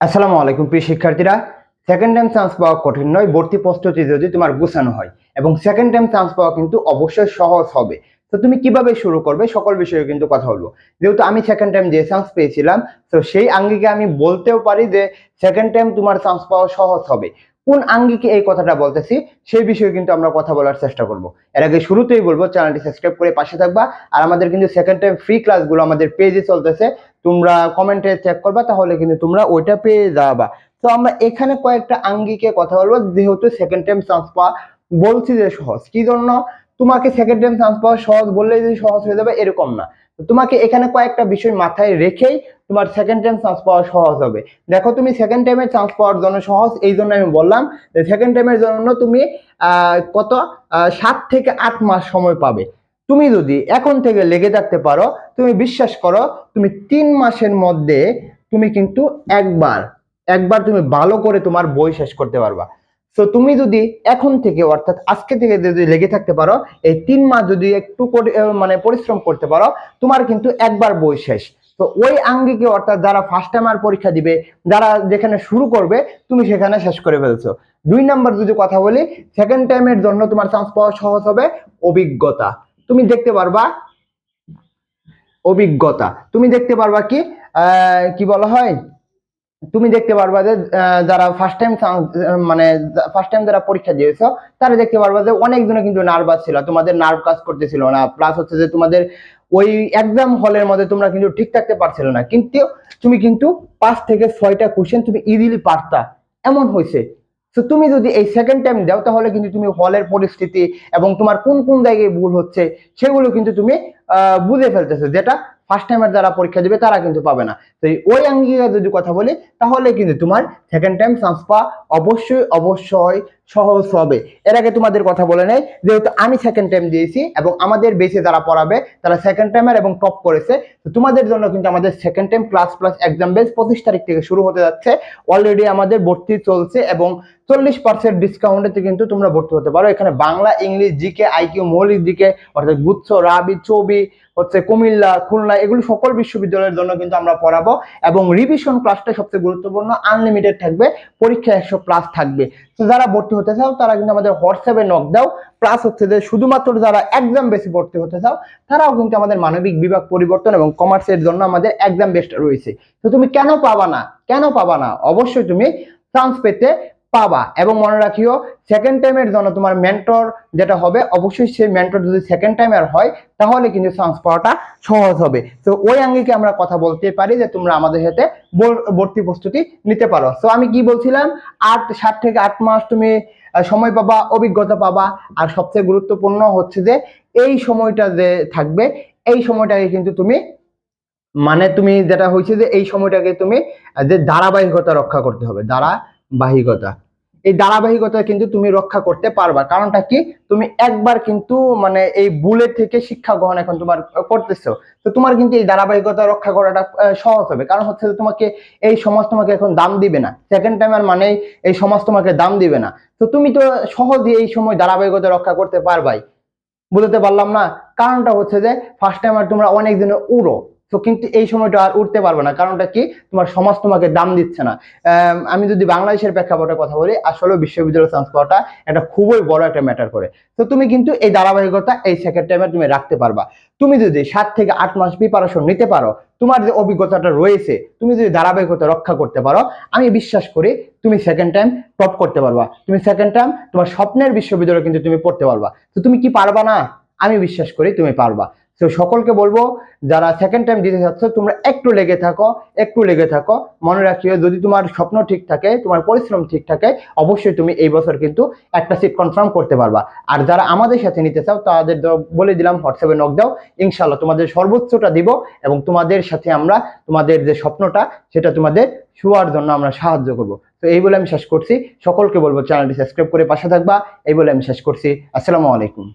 আসসালামু আলাইকুম, প্রিয় শিক্ষার্থীরা। সেকেন্ড টাইম চান্স পাওয়া কঠিন নয়, ভর্তি প্রস্তুতি যদি তোমার গুছানো হয়। এবং সেকেন্ড টাইম চান্স পাওয়া কিন্তু অবশ্যই সহজ হবে। তো তুমি কীভাবে শুরু করবে সকল বিষয়ে কিন্তু কথা বলব। যেহেতু আমি সেকেন্ড টাইম যে চান্স পেয়েছিলাম, তো সেই আঙ্গিকে আমি বলতেও পারি যে সেকেন্ড টাইম তোমার চান্স পাওয়া সহজ হবে। কোন আঙ্গিকে এই কথাটা বলতেছি, সেই বিষয়ে কিন্তু আমরা কথা বলার চেষ্টা করব। এর আগে শুরুতেই বলব চ্যানেলটি সাবস্ক্রাইব করে পাশে থাকবা। আর আমাদের কিন্তু সেকেন্ড টাইম ফ্রি ক্লাসগুলো আমাদের পেজে চলতেছে। তোমরা কমেন্টে চেক করবা, তাহলে কিন্তু তোমরা ওইটা পেয়ে যাবা। তো আমরা এখানে কয়েকটা আঙ্গিকে কথা বলব, যেহেতু সেকেন্ড টাইম চান্স পাওয়া বলছি যে সহজ। কি জন্য? তোমাকে সেকেন্ড টাইম চান্স পাওয়া সহজ বললেই যে সহজ হয়ে যাবে, এরকম না। তোমাকে এখানে কয়েকটা বিষয় মাথায় রেখেই তোমার সেকেন্ড টাইম চান্স পাওয়া সহজ হবে। দেখো, তুমি সেকেন্ড টাইমে চান্স পাওয়ার জন্য সহজ, এই জন্য আমি বললাম যে সেকেন্ড টাইমের জন্য তুমি কত? সাত থেকে আট মাস সময় পাবে। তুমি যদি এখন থেকে লেগে থাকতে পারো, তুমি বিশ্বাস করো, তুমি তিন মাসের মধ্যে তুমি কিন্তু একবার একবার তুমি ভালো করে তোমার বই শেষ করতে পারবা। তো তুমি যদি এখন থেকে, অর্থাৎ আজকে থেকে যদি লেগে থাকতে পারো, এই তিন মাস যদি একটু মানে পরিশ্রম করতে পারো, তোমার কিন্তু একবার বই শেষ। তো ওই আঙ্গিকে, অর্থাৎ যারা ফার্স্ট টাইম আর পরীক্ষা দিবে, যারা যেখানে শুরু করবে, তুমি সেখানে শেষ করে ফেলছো। দুই নাম্বার যদি কথা বলি সেকেন্ড টাইমের জন্য তোমার চান্স পাওয়া সহজ হবে, অভিজ্ঞতা। তুমি দেখতে পারবা অভিজ্ঞতা। তুমি দেখতে পারবা কি কি বলা হয়? তুমি দেখতে পারবা যে যারা ফার্স্ট টাইম মানে ফার্স্ট টাইম যারা পরীক্ষা দিয়েছ, তারা দেখতে পারবা যে অনেকজনে কিন্তু নার্ভাস ছিল, তোমাদের নার্ভ কাজ করতেছিল না। প্লাস হচ্ছে যে তোমাদের ওই এক্সাম হলের মধ্যে তোমরা কিন্তু ঠিক থাকতে পারছিল না। কিন্তু তুমি কিন্তু পাঁচ থেকে ছয়টা কোশ্চেন তুমি ইজিলি পারতা। এমন হয়েছে। তো তুমি যদি এই সেকেন্ড টাইম দাও, তাহলে কিন্তু তুমি হলের পরিস্থিতি এবং তোমার কোন কোন জায়গায় ভুল হচ্ছে, সেগুলো কিন্তু তুমি বুঝে ফেলতেছো। যেটা ফার্স্ট টাইমের যারা পরীক্ষা দেবে, তারা কিন্তু পাবে না। তো ওই আঙ্গিকে যদি কথা বলি, তাহলে কিন্তু তোমার সেকেন্ড টাইম চান্স পাওয়া অবশ্যই অবশ্যই সহজ হবে। এর আগে তোমাদের কথা বলে নেই, যেহেতু আমি সেকেন্ড টাইম দিয়েছি এবং আমাদের বেসে যারা পড়াবে, তারা সেকেন্ড টাইমের এবং টপ করেছে। তো তোমাদের জন্য কিন্তু আমাদের second time class plus exam base পঁচিশ তারিখ থেকে শুরু হতে যাচ্ছে। অলরেডি আমাদের ভর্তি চলছে এবং চল্লিশ পার্সেন্ট ডিসকাউন্টে কিন্তু তোমরা ভর্তি হতে পারো। এখানে বাংলা, ইংলিশ জিকে আইকিউ মৌলিক জিকে অর্থাৎ গুচ্ছ, রাবি, চবি, হচ্ছে কুমিল্লা, খুলনা, এগুলো সকল বিশ্ববিদ্যালয়ের জন্য কিন্তু আমরা পড়াবো। এবং রিভিশন ক্লাসটা সবচেয়ে গুরুত্বপূর্ণ আনলিমিটেড থাকবে পরীক্ষা একশো প্লাস থাকবে। তো যারা ভর্তি হতে চাও, তারা কিন্তু আমাদের হোয়াটসঅ্যাপে নক দাও। প্লাস হচ্ছে যে শুধুমাত্র যারা এক্সাম বেশি ভর্তি হতে চাও, তারাও কিন্তু আমাদের মানবিক বিভাগ পরিবর্তন এবং কমার্সের জন্য আমাদের এক্সাম বেস্ট রয়েছে। তো তুমি কেন পাবা না? কেন পাবা না? অবশ্যই তুমি চান্স পেতে পাবা। এবং মনে রাখিও সেকেন্ড টাইমের জন্য তোমার মেন্টর যেটা হবে, অবশ্যই সেই মেন্টর যদি সেকেন্ড টাইমের হয়, তাহলে কিন্তু চান্স পাওয়াটা সহজ হবে। তো ওই আঙ্গিকে আমরা কথা বলতে পারি যে তোমরা আমাদের সাথে ভর্তি প্রস্তুতি নিতে পারো। তো আমি কি বলছিলাম? আট, সাত থেকে আট মাস তুমি সময় পাবা, অভিজ্ঞতা পাবা। আর সবচেয়ে গুরুত্বপূর্ণ হচ্ছে যে, এই সময়টা যে থাকবে, এই সময়টাকে কিন্তু তুমি মানে তুমি যেটা হয়েছে যে, এই সময়টাকে তুমি যে ধারাবাহিকতা রক্ষা করতে হবে, ধারাবাহিকতা। এই ধারাবাহিকতা কিন্তু তুমি রক্ষা করতে পারবা। কারণটা কি? তুমি একবার কিন্তু মানে এই বুলেট থেকে শিক্ষা গ্রহণ এখন তোমার করতেছো। তো তোমার কিন্তু এই ধারাবাহিকতা রক্ষা করাটা সহজ হবে। কারণ হচ্ছে যে তোমাকে এই সমাজ তোমাকে এখন দাম দিবে না। সেকেন্ড টাইমের মানে এই সমাজ তোমাকে দাম দিবে না। তো তুমি তো সহজে এই সময় ধারাবাহিকতা রক্ষা করতে পারবাই। বুঝতে পারলাম না? কারণটা হচ্ছে যে ফার্স্ট টাইম আর তোমরা অনেক দিনে উড়ো। তো কিন্তু এই সময়টা আর উঠতে পারবে না। কারণটা কি? তোমার সমাজ তোমাকে দাম দিচ্ছে না। আম, যদি বাংলাদেশের প্রেক্ষাপটে কথা বলি আসলে বিশ্ববিদ্যালয় চান্স পাওয়াটা এটা খুবই বড় একটা ম্যাটার করে। তো তুমি কিন্তু এই ধারাবাহিকতা এই সেকেন্ড টাইমে তুমি রাখতে পারবা। তুমি যদি সাত থেকে আট মাস প্রিপারেশন নিতে পারো তোমার যে অভিজ্ঞতাটা রয়েছে তুমি যদি ধারাবাহিকতা রক্ষা করতে পারো আমি বিশ্বাস করি তুমি সেকেন্ড টাইম টপ করতে পারবা। তুমি সেকেন্ড টাইম তোমার স্বপ্নের বিশ্ববিদ্যালয় কিন্তু তুমি পড়তে পারবা। তো তুমি কি পারবা না? আমি বিশ্বাস করি তুমি পারবা। তো সকলকে বলব, যারা সেকেন্ড টাইম দিতে চাচ্ছ তোমরা একটু লেগে থাকো, একটু লেগে থাকো। মনে রাখিও, যদি তোমার স্বপ্ন ঠিক থাকে, তোমার পরিশ্রম ঠিক থাকে, অবশ্যই তুমি এই বছর কিন্তু একটা সিট কনফার্ম করতে পারবা। আর যারা আমাদের সাথে নিতে চাও, তাদের বলে দিলাম, হোয়াটসঅ্যাপে নক দাও ইনশাল্লাহ তোমাদের সর্বোচ্চটা দিব এবং তোমাদের সাথে আমরা তোমাদের যে স্বপ্নটা, সেটা তোমাদের শোয়ার জন্য আমরা সাহায্য করব। তো এই বলে আমি শেষ করছি। সকলকে বলব চ্যানেলটি সাবস্ক্রাইব করে পাশে থাকবা। এই বলে আমি শেষ করছি। আসসালামু আলাইকুম।